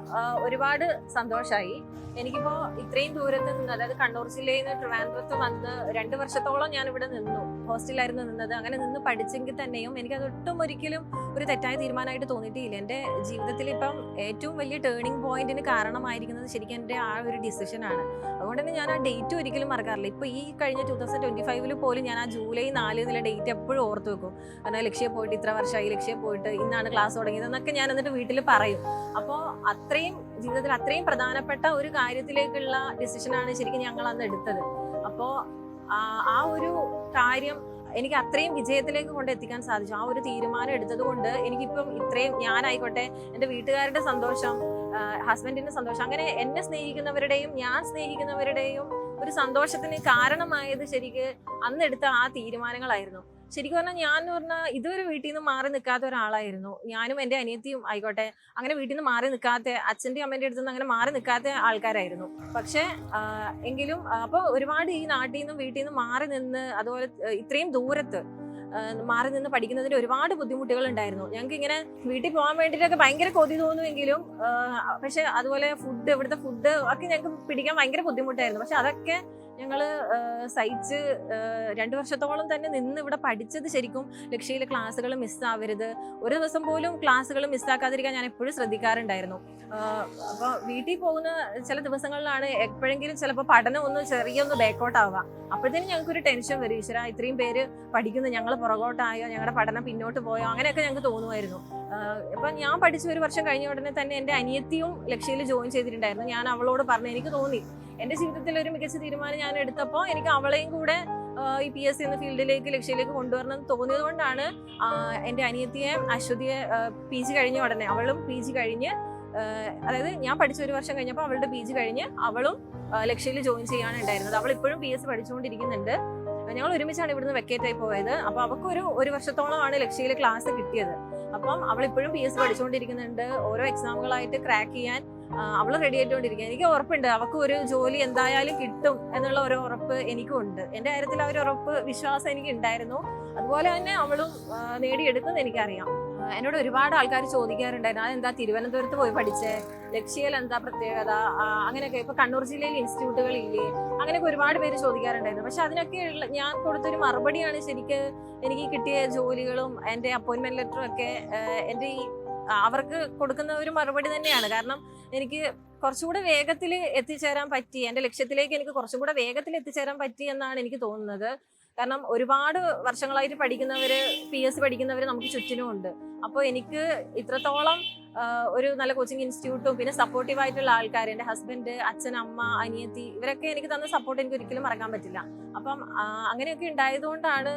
Speaker 1: ഒരുപാട് സന്തോഷമായി എനിക്കിപ്പോൾ ഇത്രയും ദൂരത്ത് നിന്ന് അതായത് കണ്ണൂർ ജില്ലയിൽ നിന്ന് ട്രിവാൻഡ്രത്ത് വന്ന് രണ്ട് വർഷത്തോളം ഞാൻ ഇവിടെ നിന്നു. ഹോസ്റ്റലിലായിരുന്നു നിന്നത്. അങ്ങനെ നിന്ന് പഠിച്ചെങ്കിൽ തന്നെയും എനിക്കത് ഒട്ടും ഒരിക്കലും ഒരു തെറ്റായ തീരുമാനമായിട്ട് തോന്നിയിട്ടില്ല. എന്റെ ജീവിതത്തിൽ ഇപ്പം ഏറ്റവും വലിയ ടേണിംഗ് പോയിന്റിന് കാരണമായിരിക്കുന്നത് ശരിക്കും എന്റെ ആ ഒരു ഡിസിഷനാണ് അതുകൊണ്ട് തന്നെ ഞാൻ ആ ഡേറ്റ് ഒരിക്കലും മറക്കാറില്ല. ഇപ്പോൾ ഈ കഴിഞ്ഞ ടൂ തൗസൻഡ് ട്വന്റി ഫൈവിൽ പോലും ഞാൻ ആ ജൂലൈ നാല് എന്നുള്ള ഡേറ്റ് എപ്പോഴും ഓർത്ത് വെക്കും. കാരണം ലക്ഷ്യം പോയിട്ട് ഇത്ര വർഷമായി ലക്ഷ്യം പോയിട്ട് ഇന്നാണ് ക്ലാസ് തുടങ്ങിയത് എന്നൊക്കെ ഞാൻ എന്നിട്ട് വീട്ടിൽ പറയും. അപ്പോൾ അത്രയും ജീവിതത്തിൽ അത്രയും പ്രധാനപ്പെട്ട ഒരു കാര്യത്തിലേക്കുള്ള ഡിസിഷനാണ് ശരിക്കും ഞങ്ങൾ അന്ന് എടുത്തത്. അപ്പോൾ ആ ഒരു കാര്യം എനിക്ക് അത്രയും വിജയത്തിലേക്ക് കൊണ്ട് എത്തിക്കാൻ സാധിച്ചു. ആ ഒരു തീരുമാനം എടുത്തത് കൊണ്ട് എനിക്കിപ്പം ഇത്രയും ഞാനായിക്കോട്ടെ എന്റെ വീട്ടുകാരുടെ സന്തോഷം ഹസ്ബൻഡിന്റെ സന്തോഷം അങ്ങനെ എന്നെ സ്നേഹിക്കുന്നവരുടെയും ഞാൻ സ്നേഹിക്കുന്നവരുടെയും ഒരു സന്തോഷത്തിന് കാരണമായത് ശരിക്ക് അന്നെടുത്ത ആ തീരുമാനങ്ങളായിരുന്നു. ശരിക്കും പറഞ്ഞാൽ ഞാൻ എന്ന് പറഞ്ഞാൽ ഇതുവരെ വീട്ടിൽ നിന്ന് മാറി നിൽക്കാത്ത ഒരാളായിരുന്നു. ഞാനും എന്റെ അനിയത്തിയും ആയിക്കോട്ടെ അങ്ങനെ വീട്ടിൽ നിന്ന് മാറി നിൽക്കാത്ത അച്ഛന്റെയും അമ്മേന്റെ അടുത്ത് അങ്ങനെ മാറി നിൽക്കാത്ത ആൾക്കാരായിരുന്നു. പക്ഷേ എങ്കിലും അപ്പോൾ ഒരുപാട് ഈ നാട്ടിൽ നിന്നും വീട്ടിൽ നിന്ന് മാറി നിന്ന് അതുപോലെ ഇത്രയും ദൂരത്ത് മാറി നിന്ന് പഠിക്കുന്നതിന് ഒരുപാട് ബുദ്ധിമുട്ടുകൾ ഉണ്ടായിരുന്നു ഞങ്ങൾക്ക് ഇങ്ങനെ വീട്ടിൽ പോകാൻ വേണ്ടിയിട്ടൊക്കെ ഭയങ്കര കൊതി തോന്നുമെങ്കിലും പക്ഷെ അതുപോലെ ഫുഡ് ഇവിടുത്തെ ഫുഡ് ഒക്കെ ഞങ്ങൾക്ക് പിടിക്കാൻ ഭയങ്കര ബുദ്ധിമുട്ടായിരുന്നു. പക്ഷെ അതൊക്കെ ഞങ്ങൾ സഹിച്ച് രണ്ടു വർഷത്തോളം തന്നെ നിന്ന് ഇവിടെ പഠിച്ചത് ശരിക്കും ലക്ഷ്യയിലെ ക്ലാസ്സുകൾ മിസ്സാവരുത് ഒരു ദിവസം പോലും ക്ലാസ്സുകൾ മിസ്സാക്കാതിരിക്കാൻ ഞാൻ എപ്പോഴും ശ്രദ്ധിക്കാറുണ്ടായിരുന്നു. അപ്പോൾ വീട്ടിൽ പോകുന്ന ചില ദിവസങ്ങളിലാണ് എപ്പോഴെങ്കിലും ചിലപ്പോൾ പഠനം ഒന്ന് ചെറിയൊന്ന് ബാക്കൗട്ട് ആവുക. അപ്പോഴത്തേനും ഞങ്ങൾക്കൊരു ടെൻഷൻ വരും. ഈശ്വര ഇത്രയും പേര് പഠിക്കുന്നു ഞങ്ങൾ പുറകോട്ടായോ ഞങ്ങളുടെ പഠനം പിന്നോട്ട് പോയോ അങ്ങനെയൊക്കെ ഞങ്ങൾക്ക് തോന്നുമായിരുന്നു. ഇപ്പം ഞാൻ പഠിച്ച ഒരു വർഷം കഴിഞ്ഞ ഉടനെ തന്നെ എന്റെ അനിയത്തിയും ലക്ഷ്യയിൽ ജോയിൻ ചെയ്തിട്ടുണ്ടായിരുന്നു. ഞാൻ അവളോട് പറഞ്ഞു എനിക്ക് തോന്നി എന്റെ ജീവിതത്തിൽ ഒരു മികച്ച തീരുമാനം ഞാൻ എടുത്തപ്പോൾ എനിക്ക് അവളെയും കൂടെ ഈ പി എസ് സി എന്ന ഫീൽഡിലേക്ക് ലക്ഷ്യയിലേക്ക് കൊണ്ടുവരണം എന്ന് തോന്നിയത് കൊണ്ടാണ് എന്റെ അനിയത്തിയെ അശ്വതിയെ പി ജി കഴിഞ്ഞ ഉടനെ അവളും പി ജി കഴിഞ്ഞ് അതായത് ഞാൻ പഠിച്ച ഒരു വർഷം കഴിഞ്ഞപ്പോൾ അവളുടെ പി ജി കഴിഞ്ഞ് അവളും ലക്ഷ്യയിൽ ജോയിൻ ചെയ്യാണ് ഉണ്ടായിരുന്നത്. അവൾ ഇപ്പോഴും പി എസ് സി പഠിച്ചുകൊണ്ടിരിക്കുന്നുണ്ട്. ഞങ്ങൾ ഒരുമിച്ചാണ് ഇവിടുന്ന് വെക്കേറ്റായി പോയത്. അപ്പോൾ അവൾക്കൊരു ഒരു വർഷത്തോളമാണ് ലക്ഷ്യയിൽ ക്ലാസ് കിട്ടിയത്. അപ്പം അവൾ ഇപ്പോഴും പി എസ് പഠിച്ചുകൊണ്ടിരിക്കുന്നുണ്ട് ഓരോ എക്സാമുകളായിട്ട് ക്രാക്ക് ചെയ്യാൻ അവൾ റെഡി ആയിട്ടുകൊണ്ടിരിക്കുക എനിക്ക് ഉറപ്പുണ്ട്. അവൾക്ക് ഒരു ജോലി എന്തായാലും കിട്ടും എന്നുള്ള ഒരു ഉറപ്പ് എനിക്കും ഉണ്ട് എന്റെ കാര്യത്തിൽ ആ ഒരു ഉറപ്പ് വിശ്വാസം എനിക്ക് ഉണ്ടായിരുന്നു അതുപോലെ തന്നെ അവളും നേടിയെടുക്കുന്നത് നേടിയെടുക്കും എനിക്കറിയാം. എന്നോട് ഒരുപാട് ആൾക്കാർ ചോദിക്കാറുണ്ടായിരുന്നു. അതെന്താ തിരുവനന്തപുരത്ത് പോയി പഠിച്ചേ? ലക്ഷ്യയിൽ എന്താ പ്രത്യേകത? അങ്ങനെയൊക്കെ. ഇപ്പൊ കണ്ണൂർ ജില്ലയിൽ ഇൻസ്റ്റിറ്റ്യൂട്ടുകൾ ഇല്ലേ അങ്ങനെയൊക്കെ ഒരുപാട് പേര് ചോദിക്കാറുണ്ടായിരുന്നു. പക്ഷെ അതിനൊക്കെ ഞാൻ കൊടുത്തൊരു മറുപടിയാണ് ശരിക്ക് എനിക്ക് കിട്ടിയ ജോലികളും എന്റെ അപ്പോയിന്റ്മെന്റ് ലെറ്ററും ഒക്കെ എന്റെ ഈ അവർക്ക് കൊടുക്കുന്ന ഒരു മറുപടി തന്നെയാണ്. കാരണം എനിക്ക് കുറച്ചുകൂടെ വേഗത്തിൽ എത്തിച്ചേരാൻ പറ്റി. എന്റെ ലക്ഷ്യത്തിലേക്ക് എനിക്ക് കുറച്ചും കൂടെ വേഗത്തിൽ എത്തിച്ചേരാൻ പറ്റി എന്നാണ് എനിക്ക് തോന്നുന്നത്. കാരണം ഒരുപാട് വർഷങ്ങളായിട്ട് പഠിക്കുന്നവര് പി എസ് സി പഠിക്കുന്നവര് നമുക്ക് ചുറ്റിനും ഉണ്ട്. അപ്പോൾ എനിക്ക് ഇത്രത്തോളം ഒരു നല്ല കോച്ചിങ് ഇൻസ്റ്റിറ്റ്യൂട്ടും പിന്നെ സപ്പോർട്ടീവ് ആയിട്ടുള്ള ആൾക്കാർ എന്റെ ഹസ്ബൻഡ് അച്ഛൻ അമ്മ അനിയത്തി ഇവരൊക്കെ എനിക്ക് തന്ന സപ്പോർട്ട് എനിക്ക് ഒരിക്കലും മറക്കാൻ പറ്റില്ല. അപ്പം അങ്ങനെയൊക്കെ ഉണ്ടായതുകൊണ്ടാണ്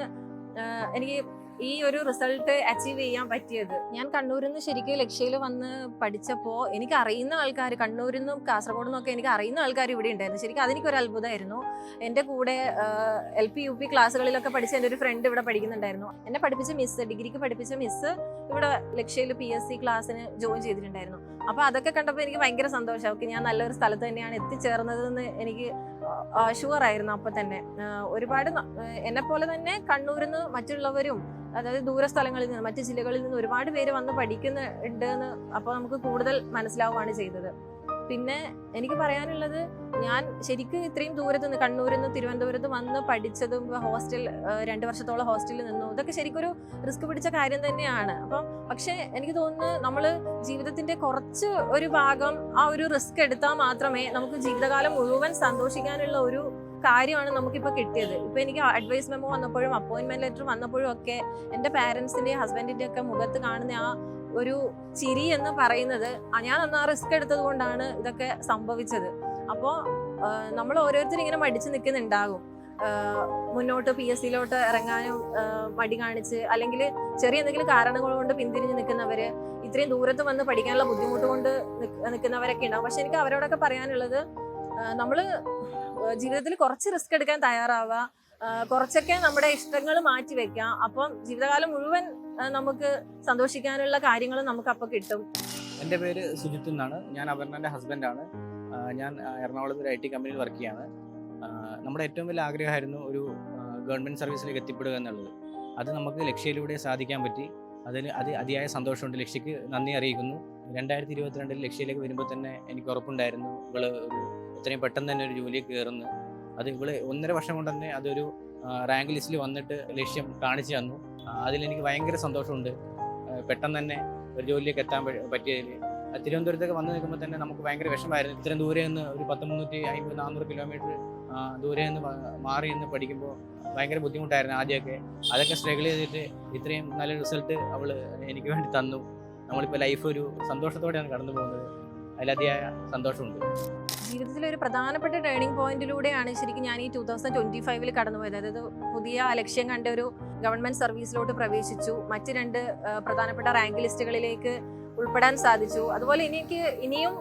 Speaker 1: എനിക്ക് ഈ ഒരു റിസൾട്ട് അച്ചീവ് ചെയ്യാൻ പറ്റിയത്? ഞാൻ കണ്ണൂരിൽ നിന്ന് ശരിക്കും ലക്ഷ്യയിൽ വന്ന് പഠിച്ചപ്പോൾ എനിക്ക് അറിയുന്ന ആൾക്കാർ കണ്ണൂരിൽ നിന്നും കാസർഗോഡ് നിന്നൊക്കെ എനിക്ക് അറിയുന്ന ആൾക്കാർ ഇവിടെ ഉണ്ടായിരുന്നു. ശരിക്കും അതെനിക്കൊരു അത്ഭുതമായിരുന്നു. എന്റെ കൂടെ എൽ പി യു പി ക്ലാസ്സുകളിലൊക്കെ പഠിച്ച എന്റെ ഒരു ഫ്രണ്ട് ഇവിടെ പഠിക്കുന്നുണ്ടായിരുന്നു. എന്നെ പഠിപ്പിച്ച മിസ് ഡിഗ്രിക്ക് പഠിപ്പിച്ച മിസ് ഇവിടെ ലക്ഷ്യയിൽ പി എസ് സി ക്ലാസ്സിന് ജോയിൻ ചെയ്തിട്ടുണ്ടായിരുന്നു. അപ്പോൾ അതൊക്കെ കണ്ടപ്പോൾ എനിക്ക് ഭയങ്കര സന്തോഷം. ഓക്കെ ഞാൻ നല്ലൊരു സ്ഥലത്ത് തന്നെയാണ് എത്തിച്ചേർന്നതെന്ന് എനിക്ക് ഷുവർ ആയിരുന്നു അപ്പോൾ തന്നെ. ഒരുപാട് എന്നെ പോലെ തന്നെ കണ്ണൂരിൽ നിന്ന് മറ്റുള്ളവരും അതായത് ദൂരസ്ഥലങ്ങളിൽ നിന്ന് മറ്റു ജില്ലകളിൽ നിന്ന് ഒരുപാട് പേര് വന്ന് പഠിക്കുന്നുണ്ട് എന്ന് അപ്പോൾ നമുക്ക് കൂടുതൽ മനസ്സിലാവുകയാണ് ചെയ്തത്. പിന്നെ എനിക്ക് പറയാനുള്ളത് ഞാൻ ശരിക്കും ഇത്രയും ദൂരത്ത് നിന്ന് കണ്ണൂരിൽ നിന്ന് തിരുവനന്തപുരത്ത് വന്ന് പഠിച്ചതും ഹോസ്റ്റൽ രണ്ട് വർഷത്തോളം ഹോസ്റ്റലിൽ നിന്നു ഇതൊക്കെ ശരിക്കും ഒരു റിസ്ക് പിടിച്ച കാര്യം തന്നെയാണ്. അപ്പം പക്ഷേ എനിക്ക് തോന്നുന്നു നമ്മൾ ജീവിതത്തിന്റെ കുറച്ച് ഒരു ഭാഗം ആ ഒരു റിസ്ക് എടുത്താൽ മാത്രമേ നമുക്ക് ജീവിതകാലം മുഴുവൻ സന്തോഷിക്കാനുള്ള ഒരു കാര്യമാണ് നമുക്കിപ്പോൾ കിട്ടിയത്. ഇപ്പോൾ എനിക്ക് അഡ്വൈസ് മെമ്മോ വന്നപ്പോഴും അപ്പോയിന്റ്മെന്റ് ലെറ്റർ വന്നപ്പോഴും ഒക്കെ എന്റെ പാരൻസിന്റെയും ഹസ്ബൻഡിന്റെ ഒക്കെ മുഖത്ത് കാണുന്ന ആ ഒരു ചിരി എന്ന് പറയുന്നത് ഞാൻ അന്ന് ആ റിസ്ക് എടുത്തത് കൊണ്ടാണ് ഇതൊക്കെ സംഭവിച്ചത്. അപ്പോൾ നമ്മൾ ഓരോരുത്തരും ഇങ്ങനെ മടിച്ചു നിൽക്കുന്നുണ്ടാകും. മുന്നോട്ട് പി എസ് സിയിലോട്ട് ഇറങ്ങാനും മടി കാണിച്ച് അല്ലെങ്കിൽ ചെറിയ എന്തെങ്കിലും കാരണങ്ങൾ കൊണ്ട് പിന്തിരിഞ്ഞ് നിൽക്കുന്നവര് ഇത്രയും ദൂരത്ത് വന്ന് പഠിക്കാനുള്ള ബുദ്ധിമുട്ട് കൊണ്ട് നിൽക്കുന്നവരൊക്കെ ഉണ്ടാവും പക്ഷെ എനിക്ക് അവരോടൊക്കെ പറയാനുള്ളത് നമ്മൾ ജീവിതത്തിൽ കുറച്ച് റിസ്ക് എടുക്കാൻ തയ്യാറാവുക കുറച്ചൊക്കെ നമ്മുടെ ഇഷ്ടങ്ങൾ മാറ്റി വെക്കാം. അപ്പം ജീവിതകാലം മുഴുവൻ നമുക്ക് സന്തോഷിക്കാനുള്ള കാര്യങ്ങൾ നമുക്ക് അപ്പൊ കിട്ടും.
Speaker 2: എന്റെ പേര് സുജിത്ത് എന്നാണ്. ഞാൻ അപർണന്റെ ഹസ്ബൻഡാണ്. ഞാൻ എറണാകുളത്ത് ഒരു ഐ ടി കമ്പനിയിൽ വർക്ക് ചെയ്യാണ്. നമ്മുടെ ഏറ്റവും വലിയ ആഗ്രഹമായിരുന്നു ഒരു ഗവൺമെന്റ് സർവീസിലേക്ക് എത്തിപ്പെടുക എന്നുള്ളത്. അത് നമുക്ക് ലക്ഷ്യയിലൂടെ സാധിക്കാൻ പറ്റി. അതിന് അത് അതിയായ സന്തോഷമുണ്ട്. ലക്ഷ്യക്ക് നന്ദി അറിയിക്കുന്നു. രണ്ടായിരത്തി ഇരുപത്തിരണ്ടിൽ ലക്ഷ്യയിലേക്ക് വരുമ്പോൾ തന്നെ എനിക്ക് ഉറപ്പുണ്ടായിരുന്നു. ഇവൾ ഒരു എത്രയും പെട്ടെന്ന് തന്നെ ഒരു ജോലിയിൽ കയറുന്നു. അത് ഇവൾ ഒന്നര വർഷം കൊണ്ട് തന്നെ അതൊരു റാങ്ക് ലിസ്റ്റിൽ വന്നിട്ട് ലക്ഷ്യം കാണിച്ചു തന്നു. അതിലെനിക്ക് ഭയങ്കര സന്തോഷമുണ്ട്. പെട്ടെന്ന് തന്നെ ഒരു ജോലിയിലേക്ക് എത്താൻ പറ്റിയതിൽ തിരുവനന്തപുരത്തൊക്കെ വന്ന് നിൽക്കുമ്പോൾ തന്നെ നമുക്ക് ഭയങ്കര വിഷമമായിരുന്നു. ഇത്രയും ദൂരെ നിന്ന് ഒരു പത്ത് മുന്നൂറ്റി അമ്പത് നാനൂറ് കിലോമീറ്റർ ദൂരെ നിന്ന് മാറി നിന്ന് പഠിക്കുമ്പോൾ ഭയങ്കര ബുദ്ധിമുട്ടായിരുന്നു ആദ്യമൊക്കെ. അതൊക്കെ സ്ട്രഗിൾ ചെയ്തിട്ട് ഇത്രയും നല്ല റിസൾട്ട് അവൾ എനിക്ക് വേണ്ടി തന്നു. നമ്മളിപ്പോൾ ലൈഫ് ഒരു സന്തോഷത്തോടെയാണ് കടന്നു പോകുന്നത് അതിലതിയായ സന്തോഷമുണ്ട്.
Speaker 1: ജീവിതത്തിൽ ഒരു പ്രധാനപ്പെട്ട ടേണിംഗ് പോയിന്റിലൂടെയാണ് ശരിക്കും ഞാൻ ഈ ടൂ തൗസൻഡ് ട്വന്റി ഫൈവിൽ കടന്നുപോയത്. അതായത് പുതിയ ലക്ഷ്യം കണ്ട ഒരു ഗവൺമെന്റ് സർവീസിലോട്ട് പ്രവേശിച്ചു. മറ്റ് രണ്ട് പ്രധാനപ്പെട്ട റാങ്ക് ലിസ്റ്റുകളിലേക്ക് ഉൾപ്പെടാൻ സാധിച്ചു. അതുപോലെ എനിക്ക് ഇനിയും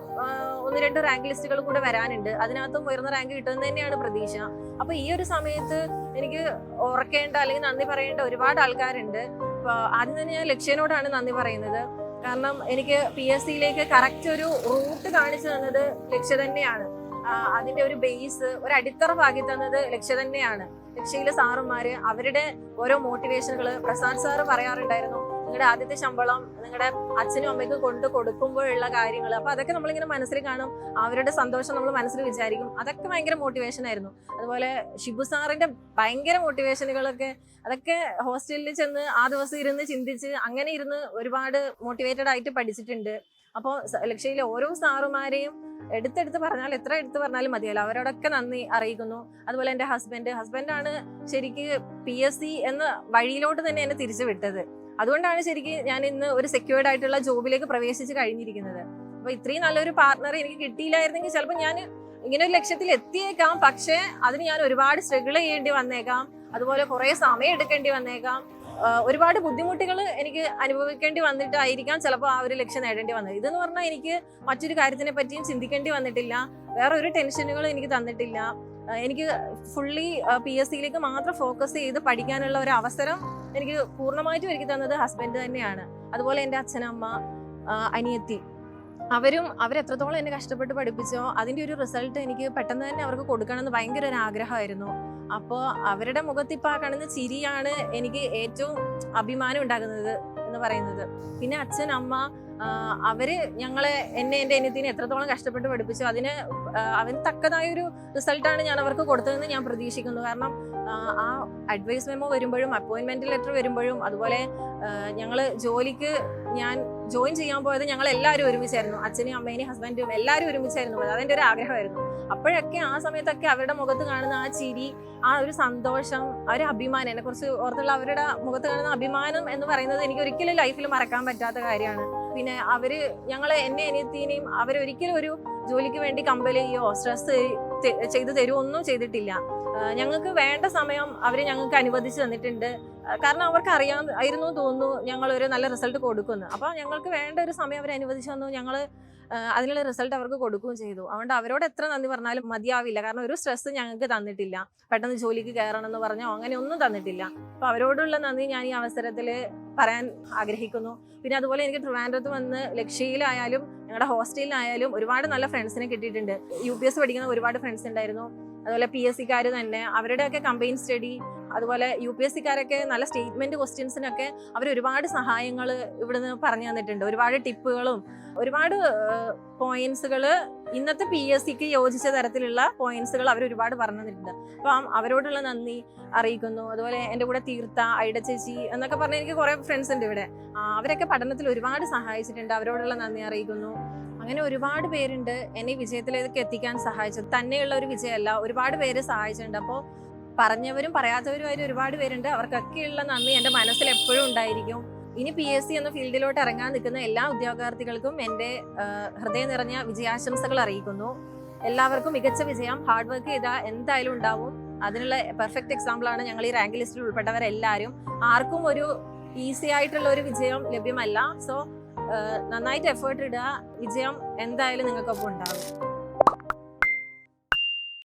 Speaker 1: ഒന്ന് രണ്ട് റാങ്ക് ലിസ്റ്റുകൾ കൂടെ വരാനുണ്ട്. അതിനകത്തും ഉയർന്ന റാങ്ക് കിട്ടുന്നത് തന്നെയാണ് പ്രതീക്ഷ. അപ്പൊ ഈ ഒരു സമയത്ത് എനിക്ക് ഓർക്കേണ്ട അല്ലെങ്കിൽ നന്ദി പറയേണ്ട ഒരുപാട് ആൾക്കാരുണ്ട്. ആദ്യം തന്നെ ഞാൻ ലക്ഷ്യനോടാണ് നന്ദി പറയുന്നത്. കാരണം എനിക്ക് പി എസ് സിയിലേക്ക് കറക്റ്റ് ഒരു റൂട്ട് കാണിച്ചു തന്നത് ലക്ഷ്യ തന്നെയാണ്. അതിന്റെ ഒരു ബേസ് ഒരു അടിത്തറ പാകി തന്നത് ലക്ഷ്യ തന്നെയാണ്. ലക്ഷ്യയിലെ സാറുമാര് അവരുടെ ഓരോ മോട്ടിവേഷനുകൾ പ്രസാദ് സാറ് പറയാറുണ്ടായിരുന്നു. നിങ്ങളുടെ ആദ്യത്തെ ശമ്പളം നിങ്ങളുടെ അച്ഛനും അമ്മയ്ക്കും കൊണ്ട് കൊടുക്കുമ്പോഴുള്ള കാര്യങ്ങൾ അപ്പൊ അതൊക്കെ നമ്മളിങ്ങനെ മനസ്സിൽ കാണും. അവരുടെ സന്തോഷം നമ്മൾ മനസ്സിൽ വിചാരിക്കും. അതൊക്കെ ഭയങ്കര മോട്ടിവേഷൻ ആയിരുന്നു. അതുപോലെ ഷിബു സാറിന്റെ ഭയങ്കര മോട്ടിവേഷനുകളൊക്കെ അതൊക്കെ ഹോസ്റ്റലിൽ ചെന്ന് ആ ദിവസം ഇരുന്ന് ചിന്തിച്ച് അങ്ങനെ ഇരുന്ന് ഒരുപാട് മോട്ടിവേറ്റഡ് ആയിട്ട് പഠിച്ചിട്ടുണ്ട്. അപ്പോൾ ലക്ഷ്യയിലെ ഓരോ സാറുമാരെയും എടുത്തെടുത്ത് പറഞ്ഞാൽ എത്ര എടുത്ത് പറഞ്ഞാലും മതിയല്ലോ. അവരോടൊക്കെ നന്ദി അറിയിക്കുന്നു. അതുപോലെ എന്റെ ഹസ്ബൻഡ് ഹസ്ബൻഡാണ് ശരിക്ക് പി എസ് സി എന്ന വഴിയിലോട്ട് തന്നെ എന്നെ തിരിച്ചു വിട്ടത്. അതുകൊണ്ടാണ് ശരിക്കും ഞാൻ ഇന്ന് ഒരു സെക്യൂർഡ് ആയിട്ടുള്ള ജോബിലേക്ക് പ്രവേശിച്ച് കഴിഞ്ഞിരിക്കുന്നത്. അപ്പൊ ഇത്രയും നല്ലൊരു പാർട്ണർ എനിക്ക് കിട്ടിയില്ലായിരുന്നെങ്കിൽ ചിലപ്പോൾ ഞാൻ ഇങ്ങനെ ഒരു ലക്ഷ്യത്തിൽ എത്തിയേക്കാം. പക്ഷേ അതിന് ഞാൻ ഒരുപാട് സ്ട്രഗിൾ ചെയ്യേണ്ടി വന്നേക്കാം. അതുപോലെ കുറെ സമയം എടുക്കേണ്ടി വന്നേക്കാം. ഒരുപാട് ബുദ്ധിമുട്ടുകൾ എനിക്ക് അനുഭവിക്കേണ്ടി വന്നിട്ടായിരിക്കാം ചിലപ്പോൾ ആ ഒരു ലക്ഷ്യം നേടേണ്ടി വന്നത്. ഇതെന്ന് പറഞ്ഞാൽ എനിക്ക് മറ്റൊരു കാര്യത്തിനെ പറ്റിയും ചിന്തിക്കേണ്ടി വന്നിട്ടില്ല. വേറെ ഒരു ടെൻഷനുകളും എനിക്ക് തന്നിട്ടില്ല. എനിക്ക് ഫുള്ളി പി എസ് സിയിലേക്ക് മാത്രം ഫോക്കസ് ചെയ്ത് പഠിക്കാനുള്ള ഒരു അവസരം എനിക്ക് പൂർണമായിട്ടും എനിക്ക് തന്നത് ഹസ്ബൻഡ് തന്നെയാണ്. അതുപോലെ എന്റെ അച്ഛനമ്മ അനിയത്തി. അവരും അവരെത്രത്തോളം എന്നെ കഷ്ടപ്പെട്ട് പഠിപ്പിച്ചോ അതിന്റെ ഒരു റിസൾട്ട് എനിക്ക് പെട്ടെന്ന് തന്നെ അവർക്ക് കൊടുക്കണമെന്ന് ഭയങ്കര ഒരു ആഗ്രഹമായിരുന്നു. അപ്പോൾ അവരുടെ മുഖത്തിപ്പോൾ ആ കാണുന്ന ചിരിയാണ് എനിക്ക് ഏറ്റവും അഭിമാനം ഉണ്ടാകുന്നത് എന്ന് പറയുന്നത്. പിന്നെ അച്ഛൻ അമ്മ അവർ ഞങ്ങളെ എന്നെ എന്റെ അനിയത്തിനെ എത്രത്തോളം കഷ്ടപ്പെട്ട് പഠിപ്പിച്ചു അതിന് അവൻ തക്കതായൊരു റിസൾട്ടാണ് ഞാൻ അവർക്ക് കൊടുത്തതെന്ന് ഞാൻ പ്രതീക്ഷിക്കുന്നു. കാരണം ആ, അഡ്വൈസ് മെമ്മോ വരുമ്പോഴും അപ്പോയിൻമെന്റ് ലെറ്റർ വരുമ്പോഴും അതുപോലെ ഞങ്ങൾ ജോലിക്ക് ഞാൻ ജോയിൻ ചെയ്യാൻ പോയത് ഞങ്ങൾ എല്ലാവരും ഒരുമിച്ചായിരുന്നു. അച്ഛനും അമ്മേനെയും ഹസ്ബൻഡും എല്ലാവരും ഒരുമിച്ചായിരുന്നു പോയത്. അതെന്റെ ഒരു ആഗ്രഹമായിരുന്നു. അപ്പോഴൊക്കെ ആ സമയത്തൊക്കെ അവരുടെ മുഖത്ത് കാണുന്ന ആ ചിരി ആ ഒരു സന്തോഷം ആ ഒരു അഭിമാനം എന്നെ കുറിച്ച് ഓർത്തുള്ള അവരുടെ മുഖത്ത് കാണുന്ന അഭിമാനം എന്ന് പറയുന്നത് എനിക്ക് ഒരിക്കലും ലൈഫിൽ മറക്കാൻ പറ്റാത്ത കാര്യമാണ്. പിന്നെ അവർ ഞങ്ങളെ എന്നെ അനിയത്തിനെയും അവരൊരിക്കലും ഒരു ജോലിക്ക് വേണ്ടി കമ്പൽ ചെയ്യോ സ്ട്രെസ് ചെയ്തു തരുമോ ഒന്നും ചെയ്തിട്ടില്ല ഞങ്ങൾക്ക് വേണ്ട സമയം അവർ ഞങ്ങൾക്ക് അനുവദിച്ചു തന്നിട്ടുണ്ട്. കാരണം അവർക്ക് അറിയാമായിരുന്നു തോന്നുന്നു ഞങ്ങൾ ഒരു നല്ല റിസൾട്ട് കൊടുക്കുന്നു അപ്പോൾ ഞങ്ങൾക്ക് വേണ്ട ഒരു സമയം അവർ അനുവദിച്ചു തന്നു. ഞങ്ങൾ അതിനുള്ള റിസൾട്ട് അവർക്ക് കൊടുക്കുകയും ചെയ്തു. അതുകൊണ്ട് അവരോട് എത്ര നന്ദി പറഞ്ഞാലും മതിയാവില്ല. കാരണം ഒരു സ്ട്രെസ് ഞങ്ങൾക്ക് തന്നിട്ടില്ല. പെട്ടെന്ന് ജോലിക്ക് കയറണം എന്ന് പറഞ്ഞോ അങ്ങനെ ഒന്നും തന്നിട്ടില്ല. അപ്പോൾ അവരോടുള്ള നന്ദി ഞാൻ ഈ അവസരത്തിൽ പറയാൻ ആഗ്രഹിക്കുന്നു. പിന്നെ അതുപോലെ എനിക്ക് ട്രിവാൻഡ്രത്ത് വന്ന് ലക്ഷ്യയിലായാലും ഞങ്ങളുടെ ഹോസ്റ്റലിലായാലും ഒരുപാട് നല്ല ഫ്രണ്ട്സിനെ കിട്ടിയിട്ടുണ്ട്. യു പി എസ് പഠിക്കുന്ന ഒരുപാട് ഫ്രണ്ട്സ് ഉണ്ടായിരുന്നു. അതുപോലെ പി എസ് സിക്കാർ തന്നെ. അവരുടെയൊക്കെ കമ്പൈൻ സ്റ്റഡി അതുപോലെ യു പി എസ് സിക്കാരൊക്കെ നല്ല സ്റ്റേറ്റ്മെന്റ് ക്വസ്റ്റ്യൻസിനൊക്കെ അവർ ഒരുപാട് സഹായങ്ങൾ ഇവിടുന്ന് പറഞ്ഞു തന്നിട്ടുണ്ട്. ഒരുപാട് ടിപ്പുകളും ഒരുപാട് പോയിന്റ്സുകൾ ഇന്നത്തെ പി എസ് സിക്ക് യോജിച്ച തരത്തിലുള്ള പോയിന്റ്സുകൾ അവർ ഒരുപാട് പറഞ്ഞു തന്നിട്ടുണ്ട്. അപ്പം അവരോടുള്ള നന്ദി അറിയിക്കുന്നു. അതുപോലെ എന്റെ കൂടെ തീർത്ത ഐഡ ചേച്ചി എന്നൊക്കെ പറഞ്ഞ എനിക്ക് കുറേ ഫ്രണ്ട്സ് ഉണ്ട് ഇവിടെ. അവരൊക്കെ പഠനത്തിൽ ഒരുപാട് സഹായിച്ചിട്ടുണ്ട്. അവരോടുള്ള നന്ദി അറിയിക്കുന്നു. അങ്ങനെ ഒരുപാട് പേരുണ്ട് എന്നെ വിജയത്തിലേക്ക് എത്തിക്കാൻ സഹായിച്ചത്. തന്നെയുള്ള ഒരു വിജയമല്ല ഒരുപാട് പേര് സഹായിച്ചിട്ടുണ്ട്. അപ്പോൾ പറഞ്ഞവരും പറയാത്തവരുമായിട്ട് ഒരുപാട് പേരുണ്ട്. അവർക്കൊക്കെയുള്ള നന്ദി. എന്റെ മനസ്സിൽ എപ്പോഴും ഉണ്ടായിരിക്കും. ഇനി പി എസ് സി എന്ന ഫീൽഡിലോട്ട് ഇറങ്ങാൻ നിൽക്കുന്ന എല്ലാ ഉദ്യോഗാർത്ഥികൾക്കും എന്റെ ഹൃദയം നിറഞ്ഞ വിജയാശംസകൾ അറിയിക്കുന്നു. എല്ലാവർക്കും മികച്ച വിജയം. ഹാർഡ് വർക്ക് ചെയ്താൽ എന്തായാലും ഉണ്ടാവും. അതിനുള്ള പെർഫെക്റ്റ് എക്സാമ്പിളാണ് ഞങ്ങൾ ഈ റാങ്ക് ലിസ്റ്റിൽ ഉൾപ്പെട്ടവരെല്ലാവരും ആർക്കും ഒരു ഈസി ആയിട്ടുള്ള ഒരു വിജയം ലഭ്യമല്ല. സോ നന്നായിട്ട് എഫേർട്ട് ഇടുക. വിജയം എന്തായാലും നിങ്ങൾക്കൊപ്പം ഉണ്ടാവും